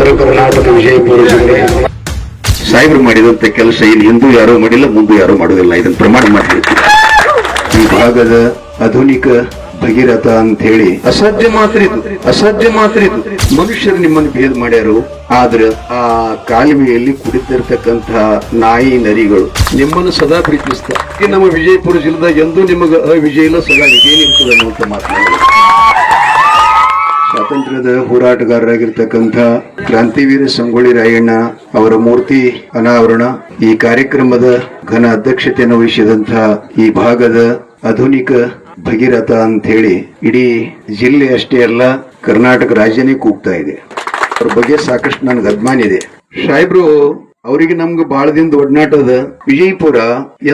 ಉತ್ತರ ಕರ್ನಾಟಕ ವಿಜಯಪುರ ಜಿಲ್ಲೆ. ಸಾಹೇಬರು ಮಾಡಿದಂತ ಕೆಲಸ ಇಲ್ಲಿ ಹಿಂದೂ ಯಾರೋ ಮಾಡಿಲ್ಲ ಮುಂದೆ ಯಾರು ಮಾಡುವುದಿಲ್ಲ. ಇದನ್ನು ಪ್ರಮಾಣ ಮಾಡಬೇಕು ಈ ಭಾಗದ ಆಧುನಿಕ ಭಗೀರಥ ಅಂತ ಹೇಳಿ ಅಸಾಧ್ಯ ಮಾತ್ರ ಇದು. ಅಸಾಧ್ಯ ಮಾತ್ರ ಇದು. ಮನುಷ್ಯರು ನಿಮ್ಮನ್ನು ಭೇದ ಮಾಡ್ಯಾರು ಆದ್ರೆ ಆ ಕಾಲುವೆಯಲ್ಲಿ ಕುಡಿತಿರ್ತಕ್ಕಂತಹ ನಾಯಿ ನರಿಗಳು ನಿಮ್ಮನ್ನು ಸದಾ ಪ್ರೀತಿಸ್ತಾರೆ. ಈ ನಮ್ಮ ವಿಜಯಪುರ ಜಿಲ್ಲೆದಾಗ ಎಂದೂ ನಿಮಗೆ ಅವಿಜಯ ಇಲ್ಲ ಸದಾ ವಿಜಯ ಇರ್ತದೆ ಅನ್ನುವಂತ ಮಾತನಾಡಿದ್ರು ಸ್ವಾತಂತ್ರ್ಯದ ಹೋರಾಟಗಾರರಾಗಿರ್ತಕ್ಕಂಥ ಕ್ರಾಂತಿವೀರ ಸಂಗೊಳ್ಳಿ ರಾಯಣ್ಣ ಅವರ ಮೂರ್ತಿ ಅನಾವರಣ ಈ ಕಾರ್ಯಕ್ರಮದ ಘನ ಅಧ್ಯಕ್ಷತೆಯನ್ನು ವಹಿಸಿದಂತಹ ಈ ಭಾಗದ ಆಧುನಿಕ ಭಗೀರಥ ಅಂತ ಹೇಳಿ ಇಡೀ ಜಿಲ್ಲೆ ಅಷ್ಟೇ ಅಲ್ಲ, ಕರ್ನಾಟಕ ರಾಜ್ಯನೇ ಕೂಗ್ತಾ ಇದೆ. ಅವ್ರ ಬಗ್ಗೆ ಸಾಕಷ್ಟು ನನಗೆ ಅಭಿಮಾನ ಇದೆ. ಸಾಹೇಬ್ರು, ಅವರಿಗೆ ನಮ್ಗೆ ಬಹಳ ದಿನದ ಒಡನಾಟದ ವಿಜಯಪುರ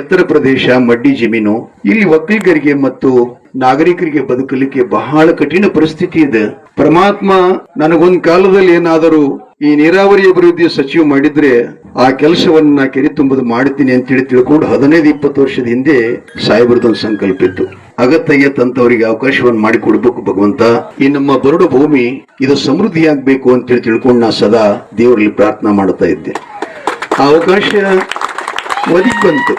ಎತ್ತರ ಪ್ರದೇಶ ಮಡ್ಡಿ ಜಮೀನು, ಇಲ್ಲಿ ಒಕ್ಕಲಿಗರಿಗೆ ಮತ್ತು ನಾಗರಿಕರಿಗೆ ಬದುಕಲಿಕ್ಕೆ ಬಹಳ ಕಠಿಣ ಪರಿಸ್ಥಿತಿ ಇದೆ. ಪರಮಾತ್ಮ ನನಗೊಂದ್ ಕಾಲದಲ್ಲಿ ಏನಾದರೂ ಈ ನೀರಾವರಿ ಅಭಿವೃದ್ಧಿ ಸಚಿವ ಮಾಡಿದ್ರೆ ಆ ಕೆಲಸವನ್ನ ನಾ ಕೆರೆ ತುಂಬದು ಮಾಡ್ತೀನಿ ಅಂತೇಳಿ ತಿಳ್ಕೊಂಡು ಹದಿನೈದು, ಇಪ್ಪತ್ತು ವರ್ಷದ ಹಿಂದೆ ಸಾಹೇಬ್ರದೊಂದು ಸಂಕಲ್ಪ ಇತ್ತು. ಅಗತ್ಯ ತಂತವರಿಗೆ ಅವಕಾಶವನ್ನು ಮಾಡಿಕೊಡ್ಬೇಕು ಭಗವಂತ. ಈ ನಮ್ಮ ಬರಡು ಭೂಮಿ ಇದು ಸಮೃದ್ಧಿಯಾಗಬೇಕು ಅಂತೇಳಿ ತಿಳ್ಕೊಂಡು ನಾ ಸದಾ ದೇವರಲ್ಲಿ ಪ್ರಾರ್ಥನಾ ಮಾಡ್ತಾ ಇದ್ದೆ. ಆ ಅವಕಾಶ ಒದಗಿ ಬಂತು.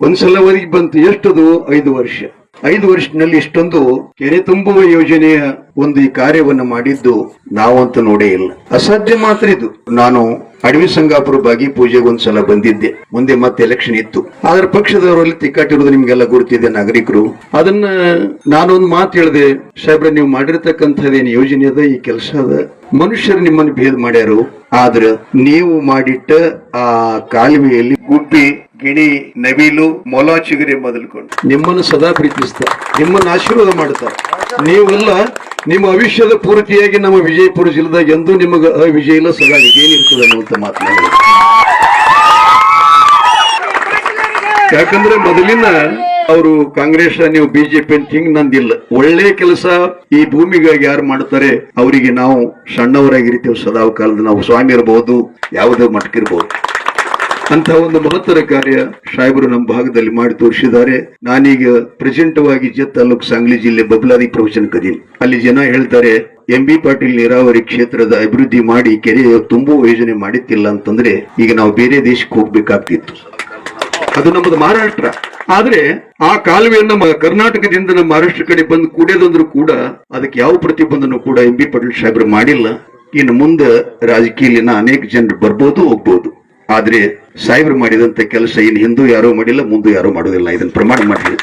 ಒಂದ್ಸಲ ಒದಗಿ ಬಂತು. ಎಷ್ಟದು? ಐದು ವರ್ಷ. ಐದು ವರ್ಷದಲ್ಲಿ ಇಷ್ಟೊಂದು ಕೆರೆ ತುಂಬುವ ಯೋಜನೆಯ ಒಂದು ಈ ಕಾರ್ಯವನ್ನು ಮಾಡಿದ್ದು ನಾವಂತೂ ನೋಡೇ ಇಲ್ಲ. ಅಸಾಧ್ಯ ಮಾತ್ರ ಇದು. ನಾನು ಅಡವಿ ಸಂಗಾಪುರ ಬಾಗಿ ಪೂಜೆಗೆ ಒಂದ್ಸಲ ಬಂದಿದ್ದೆ. ಮುಂದೆ ಮತ್ತೆ ಎಲೆಕ್ಷನ್ ಇತ್ತು. ಆದ್ರೆ ಪಕ್ಷದವರಲ್ಲಿ ತಿಕ್ಕಾಟಿರೋದು ನಿಮ್ಗೆಲ್ಲ ಗುರುತಿದೆ ನಾಗರಿಕರು. ಅದನ್ನ ನಾನೊಂದು ಮಾತು ಹೇಳಿದೆ, ಸಾಹೇಬ್ರ, ನೀವು ಮಾಡಿರ್ತಕ್ಕಂಥದ್ದೇನು ಯೋಜನೆ ಅದ, ಈ ಕೆಲಸ ಅದ. ಮನುಷ್ಯರು ನಿಮ್ಮನ್ನು ಭೇದ ಮಾಡ್ಯಾರು. ಆದ್ರ ನೀವು ಮಾಡಿಟ್ಟ ಆ ಕಾಲುವೆಯಲ್ಲಿ ಗುಬ್ಬಿ, ಗಿಣಿ, ನವಿಲು ಮೊಲಾಚಿಗರಿ ಚಿಗುರೆ ಮೊದಲ್ಕೊಂಡು. ನಿಮ್ಮನ್ನು ಸದಾ ಪ್ರೀತಿಸ್ತಾರೆ. ನಿಮ್ಮನ್ನು ಆಶೀರ್ವಾದ ಮಾಡ್ತಾರೆ. ನೀವೆಲ್ಲ ನಿಮ್ಮ ಭವಿಷ್ಯದ ಪೂರ್ತಿಯಾಗಿ ನಮ್ಮ ವಿಜಯಪುರ ಜಿಲ್ಲೆದಾಗ ಎಂದೂ ನಿಮಗೆ ಅವಿಜಯ ಇಲ್ಲ ಸದಾ ಏನಿರ್ತದೆ ಅನ್ನುವಂಥ ಮಾತನಾಡಿದ್ರು ಯಾಕಂದ್ರೆ ಮೊದಲಿನ ಅವರು ಕಾಂಗ್ರೆಸ್, ನೀವು ಬಿಜೆಪಿ ಅಂತ ಹಿಂಗ್ ನಂದಿಲ್ಲ. ಒಳ್ಳೆ ಕೆಲಸ ಈ ಭೂಮಿಗಾಗಿ ಯಾರು ಮಾಡ್ತಾರೆ, ಅವರಿಗೆ ನಾವು ಸಣ್ಣವರಾಗಿರ್ತೀವಿ, ಸದಾ ಕಾಲದ ನಾವು ಸ್ವಾಮಿ ಇರಬಹುದು ಯಾವುದೇ ಮಠಕ್ಕಿರ್ಬಹುದು ಅಂತ ಒಂದು ಮಹತ್ತರ ಕಾರ್ಯ ಸಾಹೇಬರು ನಮ್ಮ ಭಾಗದಲ್ಲಿ ಮಾಡಿ ತೋರಿಸಿದ್ದಾರೆ. ನಾನೀಗ ಪ್ರೆಸೆಂಟವಾಗಿ ಜತ್ ತಾಲೂಕ್ ಸಾಂಗ್ಲಿ ಜಿಲ್ಲೆ ಬಬ್ಲಾದಿ ಪ್ರವಚನ ಕದೀನಿ. ಅಲ್ಲಿ ಜನ ಹೇಳ್ತಾರೆ ಎಂ ಬಿ ಪಾಟೀಲ್ ನೀರಾವರಿ ಕ್ಷೇತ್ರದ ಅಭಿವೃದ್ಧಿ ಮಾಡಿ ಕೆರೆ ತುಂಬೋ ಯೋಜನೆ ಮಾಡಿತ್ತಿಲ್ಲ ಅಂತಂದ್ರೆ ಈಗ ನಾವು ಬೇರೆ ದೇಶಕ್ಕೆ ಹೋಗ್ಬೇಕಾಗ್ತಿತ್ತು. ಅದು ನಮ್ಮದು ಮಹಾರಾಷ್ಟ್ರ. ಆದ್ರೆ ಆ ಕಾಲುವೆಯನ್ನ ಕರ್ನಾಟಕದಿಂದ ನಮ್ಮ ಮಹಾರಾಷ್ಟ್ರ ಕಡೆ ಬಂದು ಕೂಡೇದಂದ್ರು ಕೂಡ ಅದಕ್ಕೆ ಯಾವ ಪ್ರತಿಬಂಧನೂ ಕೂಡ ಎಂ ಬಿ ಪಾಟೀಲ್ ಸಾಹೇಬ್ರು ಮಾಡಿಲ್ಲ. ಇನ್ನು ಮುಂದೆ ರಾಜಕೀಯಲಿನ ಅನೇಕ ಜನರು ಬರ್ಬೋದು, ಹೋಗ್ಬೋದು. ಆದ್ರೆ ಸಾಹೇಬ್ರು ಮಾಡಿದಂತ ಕೆಲಸ ಇನ್ನು ಹಿಂದೂ ಯಾರೋ ಮಾಡಿಲ್ಲ ಮುಂದೆ ಯಾರೋ ಮಾಡೋದಿಲ್ಲ. ಇದನ್ನ ಪ್ರಮಾಣ ಮಾಡಿ